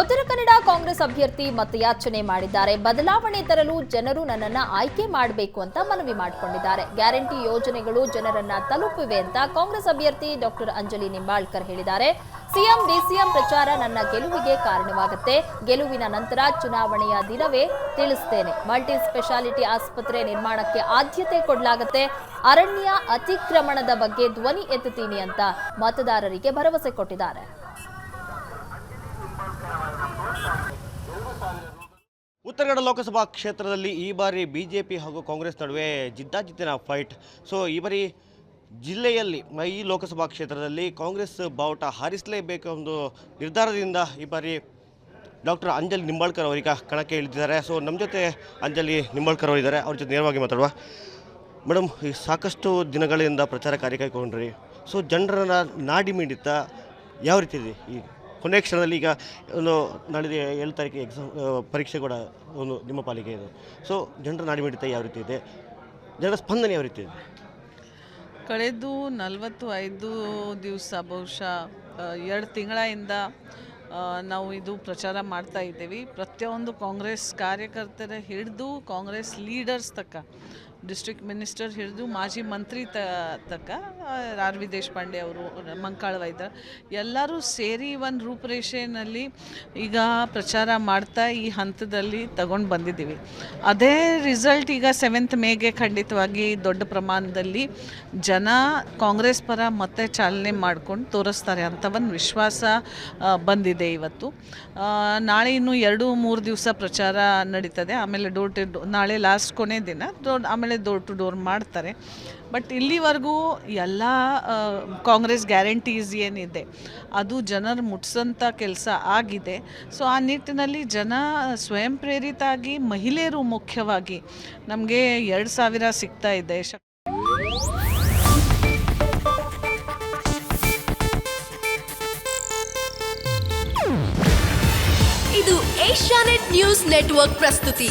ಉತ್ತರ ಕನ್ನಡ ಕಾಂಗ್ರೆಸ್ ಅಭ್ಯರ್ಥಿ ಮತಯಾಚನೆ ಮಾಡಿದ್ದಾರೆ. ಬದಲಾವಣೆ ತರಲು ಜನರು ನನ್ನನ್ನ ಆಯ್ಕೆ ಮಾಡಬೇಕು ಅಂತ ಮನವಿ ಮಾಡಿಕೊಂಡಿದ್ದಾರೆ. ಗ್ಯಾರಂಟಿ ಯೋಜನೆಗಳು ಜನರನ್ನ ತಲುಪಿವೆ ಅಂತ ಕಾಂಗ್ರೆಸ್ ಅಭ್ಯರ್ಥಿ ಡಾಕ್ಟರ್ ಅಂಜಲಿ ನಿಂಬಾಳ್ಕರ್ ಹೇಳಿದ್ದಾರೆ. ಸಿಎಂ, ಡಿಸಿಎಂ ಪ್ರಚಾರ ನನ್ನ ಗೆಲುವಿಗೆ ಕಾರಣವಾಗುತ್ತೆ. ಗೆಲುವಿನ ನಂತರ ಚುನಾವಣೆಯ ದಿನವೇ ತಿಳಿಸ್ತೇನೆ. ಮಲ್ಟಿ ಸ್ಪೆಷಾಲಿಟಿ ಆಸ್ಪತ್ರೆ ನಿರ್ಮಾಣಕ್ಕೆ ಆದ್ಯತೆ ಕೊಡಲಾಗುತ್ತೆ. ಅರಣ್ಯ ಅತಿಕ್ರಮಣದ ಬಗ್ಗೆ ಧ್ವನಿ ಎತ್ತುತ್ತೀನಿ ಅಂತ ಮತದಾರರಿಗೆ ಭರವಸೆ ಕೊಟ್ಟಿದ್ದಾರೆ. ಉತ್ತರ ಲೋಕಸಭಾ ಕ್ಷೇತ್ರದಲ್ಲಿ ಈ ಬಾರಿ ಬಿ ಜೆ ಪಿ ಹಾಗೂ ಕಾಂಗ್ರೆಸ್ ನಡುವೆ ಜಿದ್ದಾಜಿದ್ದಿನ ಫೈಟ್ ಸೊ ಈ ಬಾರಿ ಜಿಲ್ಲೆಯಲ್ಲಿ ಈ ಲೋಕಸಭಾ ಕ್ಷೇತ್ರದಲ್ಲಿ ಕಾಂಗ್ರೆಸ್ ಬಾವುಟ ಹಾರಿಸಲೇಬೇಕು ಒಂದು ನಿರ್ಧಾರದಿಂದ ಈ ಬಾರಿ ಡಾಕ್ಟರ್ ಅಂಜಲಿ ನಿಂಬಾಳ್ಕರ್ ಅವರಿಗೆ ಕಣಕ್ಕೆ ಇಳಿದಿದ್ದಾರೆ. ಸೊ ನಮ್ಮ ಜೊತೆ ಅಂಜಲಿ ನಿಂಬಾಳ್ಕರ್ ಅವರಿದ್ದಾರೆ ಅವ್ರ ಜೊತೆ ನೇರವಾಗಿ ಮಾತಾಡುವ. ಮೇಡಮ್ ಈ ಸಾಕಷ್ಟು ದಿನಗಳಿಂದ ಪ್ರಚಾರ ಕಾರ್ಯ ಕೈಗೊಂಡ್ರಿ. ಸೊ ಜನರ ನಾಡಿ ಮಿಡಿತ ಯಾವ ರೀತಿ ಇದೆ ಈ ಕೊನೆಯ ಕ್ಷಣದಲ್ಲಿ ಈಗ ಒಂದು ನಾಳೆ ಏಳು ತಾರೀಕಿಗೆ ಎಕ್ಸಾಮ್ ಪರೀಕ್ಷೆ ಕೂಡ ಒಂದು ನಿಮ್ಮ ಪಾಲಿಗೆ ಇದೆ. ಸೊ ಜನರ ನಾಡಿ ಮಿಡಿತ ಯಾವ ರೀತಿ ಇದೆ? ಜನರ ಸ್ಪಂದನೆ ಯಾವ ರೀತಿ ಇದೆ? ಕಳೆದು ನಲವತ್ತು ಐದು ದಿವಸ ಬಹುಶಃ ಎರಡು ತಿಂಗಳಿಂದ ನಾವು ಇದು ಪ್ರಚಾರ ಮಾಡ್ತಾ ಇದ್ದೀವಿ. ಪ್ರತಿಯೊಂದು ಕಾಂಗ್ರೆಸ್ ಕಾರ್ಯಕರ್ತರ ಹಿಡಿದು ಕಾಂಗ್ರೆಸ್ ಲೀಡರ್ಸ್ ತಕ್ಕ ಡಿಸ್ಟ್ರಿಕ್ಟ್ ಮಿನಿಸ್ಟರ್ ಹಿಡಿದು ಮಾಜಿ ಮಂತ್ರಿ ತ ತಕ್ಕ ಆರ್ ವಿ ದೇಶಪಾಂಡೆ ಅವರು, ಮಂಕಾಳ ವೈದ್ಯ ಎಲ್ಲರೂ ಸೇರಿ ಒಂದು ರೂಪರೇಷೆಯಲ್ಲಿ ಈಗ ಪ್ರಚಾರ ಮಾಡ್ತಾ ಈ ಹಂತದಲ್ಲಿ ತಗೊಂಡು ಬಂದಿದ್ದೀವಿ. ಅದೇ ರಿಸಲ್ಟ್ ಈಗ ಸೆವೆಂತ್ ಮೇಗೆ ಖಂಡಿತವಾಗಿ ದೊಡ್ಡ ಪ್ರಮಾಣದಲ್ಲಿ ಜನ ಕಾಂಗ್ರೆಸ್ ಪರ ಮತ್ತೆ ಚಾಲನೆ ಮಾಡ್ಕೊಂಡು ತೋರಿಸ್ತಾರೆ ಅಂತ ಒಂದು ವಿಶ್ವಾಸ ಬಂದಿದೆ ಇವತ್ತು. ನಾಳೆ ಇನ್ನೂ ಎರಡು ಮೂರು ದಿವಸ ಪ್ರಚಾರ ನಡೀತದೆ. ಆಮೇಲೆ ಡೋರ್ ಟು ನಾಳೆ ಲಾಸ್ಟ್ ಕೊನೆ ದಿನ ಡೋರ್ ಆಮೇಲೆ ಡೋರ್ ಟು ಡೋರ್ ಮಾಡ್ತಾರೆ. ಬಟ್ ಇಲ್ಲಿವರೆಗೂ ಎಲ್ಲ ಕಾಂಗ್ರೆಸ್ ಗ್ಯಾರಂಟೀಸ್ ಏನಿದೆ, ಅದು ಜನರು ಮುಟ್ಸೋಂಥ ಕೆಲಸ ಆಗಿದೆ. ಸೊ ಆ ನಿಟ್ಟಿನಲ್ಲಿ ಜನ ಸ್ವಯಂ ಪ್ರೇರಿತ ಆಗಿ ಮಹಿಳೆಯರು ಮುಖ್ಯವಾಗಿ ನಮಗೆ ಎರಡು ಸಾವಿರ ಸಿಗ್ತಾ ಇದೆ. ಇದು ಏಷ್ಯಾನೆಟ್ ನ್ಯೂಸ್ ನೆಟ್ವರ್ಕ್ ಪ್ರಸ್ತುತಿ.